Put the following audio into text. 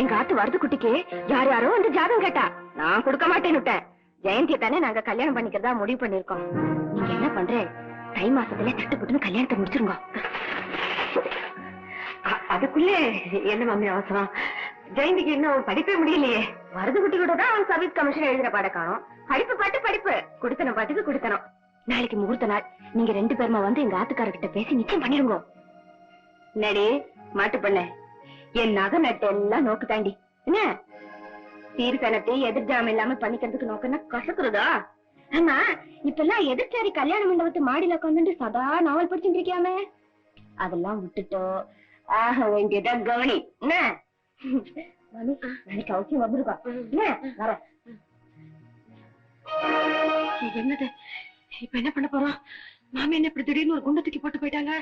எங்க ஆத்து வரது குட்டிக்கு. யார் யாரோ வந்து ஜாதகம் கேட்டா. நான் கொடுக்க மாட்டேன்னு ஜெயந்தியை தானே நாங்க கல்யாணம் பண்ணிக்கிறதா முடிவு பண்ணிருக்கோம் நீங்க என்ன பண்றே? தை மாசத்துல தட்டு போட்டுன்னு கல்யாணத்தை முடிச்சிருங்க. அதுக்குள்ள என்ன மம்மி அவசரம்? ஜெயந்திக்கு இன்னும் படிப்பே முடியலையே. வரது குட்டி கூட தான் அவன் சர்வீஸ் கமிஷன் எழுதுற பாட காணும். படிப்பு பாட்டு படிப்பு. குடுத்தன பாட்டுக்கு குடுத்தனம். நாளைக்கு முகூர்த்த நாள். நீங்க ரெண்டு பேருமா வந்து எங்க ஆத்துக்காரர்கிட்ட பேசி நிச்சயம் பண்ணிருங்க நடி மாட்டு பண்ண. என் நகை நட்டு எல்லாம் நோக்கு தாண்டி. என்ன? தீர்க்கணத்தை எதிர்ஜாம இல்லாம பண்ணிக்கிறதுக்கு நோக்கன்னா கசக்குறதா? ஆமா இப்பெல்லாம் எதிர்ச்சாரி கல்யாண மண்டபத்து மாடியில உட்காந்துட்டு சதா நாவல் படிச்சுட்டு இருக்கியாமே. அதெல்லாம் விட்டுட்டோ. ஆக வேண்டியதா கவனி. என்ன? மணி, நாளைக்கு அவசியம் வந்திருக்கா. என்ன? வர. என்னது? இப்ப என்ன பண்ண போறோம்? மாமி என்ன இப்படி திடீர்னு ஒரு குண்டத்துக்கு போட்டு போயிட்டாங்க?